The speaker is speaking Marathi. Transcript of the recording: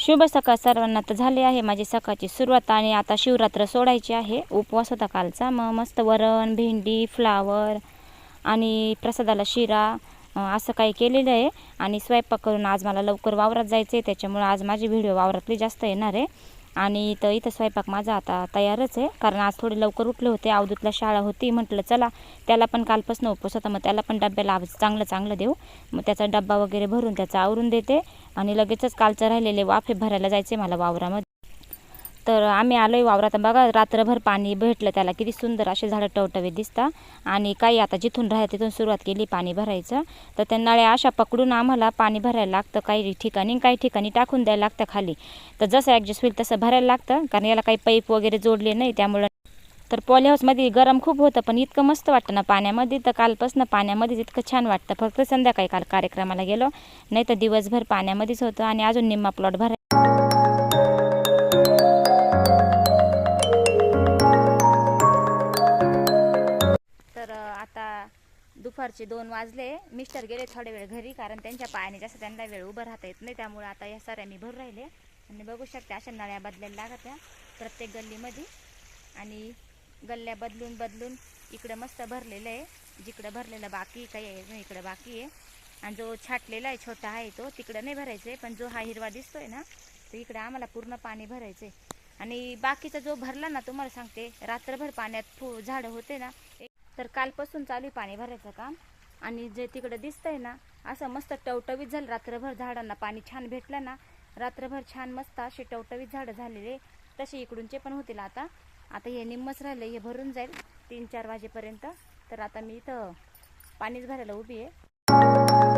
शुभ सकाळ सर्वांना तर झाली आहे. माझी सकाळची सुरुवात आणि आता शिवरात्र सोडायची आहे. उपवास होता कालचा. मग मस्त वरण भेंडी फ्लावर आणि प्रसादाला शिरा असं काही केलेलं आहे. आणि स्वयंपाक करून आज मला लवकर वावरात जायचं आहे त्याच्यामुळं आज माझी व्हिडिओ वावरातली जास्त येणार आहे. आणि इथं इथं स्वयंपाक माझा आता तयारच आहे. कारण आज थोडे लवकर उठले होते अवधूतला शाळा होती. म्हटलं चला त्याला पण कालपासून उपवास होता. मग त्याला पण डब्याला आज चांगलं चांगलं देऊ. मग त्याचा डब्बा वगैरे भरून त्याचा आवरून देते. आणि लगेचच कालचं राहिलेले वाफे भरायला जायचे मला वावरामध्ये. तर आम्ही आलो आहे वावरात बघा रात्रभर पाणी भेटलं त्याला. किती सुंदर असे झाडं टवटवे दिसता. आणि काही आता जिथून राहत तिथून सुरुवात केली पाणी भरायचं. तर त्या नळ्या अशा पकडून आम्हाला पाणी भरायला लागतं. काही ठिकाणी काही ठिकाणी टाकून द्यायला लागतं खाली. तर जसं ॲडजस्ट होईल तसं भरायला लागतं. कारण याला काही पाईप वगैरे जोडले नाही त्यामुळं. तर पॉली हाऊसमध्ये गरम खूप होतं पण इतकं मस्त वाटतं ना पाण्यामध्ये. तर कालपासून पाण्यामध्येच इतकं छान वाटतं. फक्त संध्याकाळी काल कार्यक्रमाला गेलो. नाही तर दिवसभर पाण्यामध्येच होतं. आणि अजून निम्मा प्लॉट भराय दुपारचे दोन वाजले. मिस्टर गेले थोडे वेळ घरी कारण त्यांच्या पायाने जास्त त्यांना वेळ उभं राहता येत नाही. त्यामुळे आता या साऱ्या मी भर राहिले. आणि बघू शकते अशा नळ्या बदलायला लागत त्या प्रत्येक गल्लीमध्ये. आणि गल्ल्या बदलून बदलून इकडं मस्त भरलेलं आहे. जिकडं भरलेलं बाकी काही आहे इकडं बाकी आहे. आणि जो छाटलेला आहे छोटा आहे तो तिकडं नाही भरायचं आहे पण जो हा हिरवा दिसतोय ना तो इकडं आम्हाला पूर्ण पाणी भरायचं आहे आणि बाकीचा जो भरला ना तुम्हाला सांगते रात्रभर पाण्यात फू झाडं होते ना तर कालपासून चालू आहे पाणी भरायचं काम. आणि जे तिकडं दिसतंय ना असं मस्त टवटवीत झालं. रात्रभर झाडांना पाणी छान भेटलं ना रात्रभर छान मस्त असे टवटवीत झाडं झालेले. तसे इकडूनचे पण होतील आता. आता हे निम्मच राहिलं हे भरून जाईल तीन चार वाजेपर्यंत. तर आता मी इथं पाणीच भरायला उभी आहे.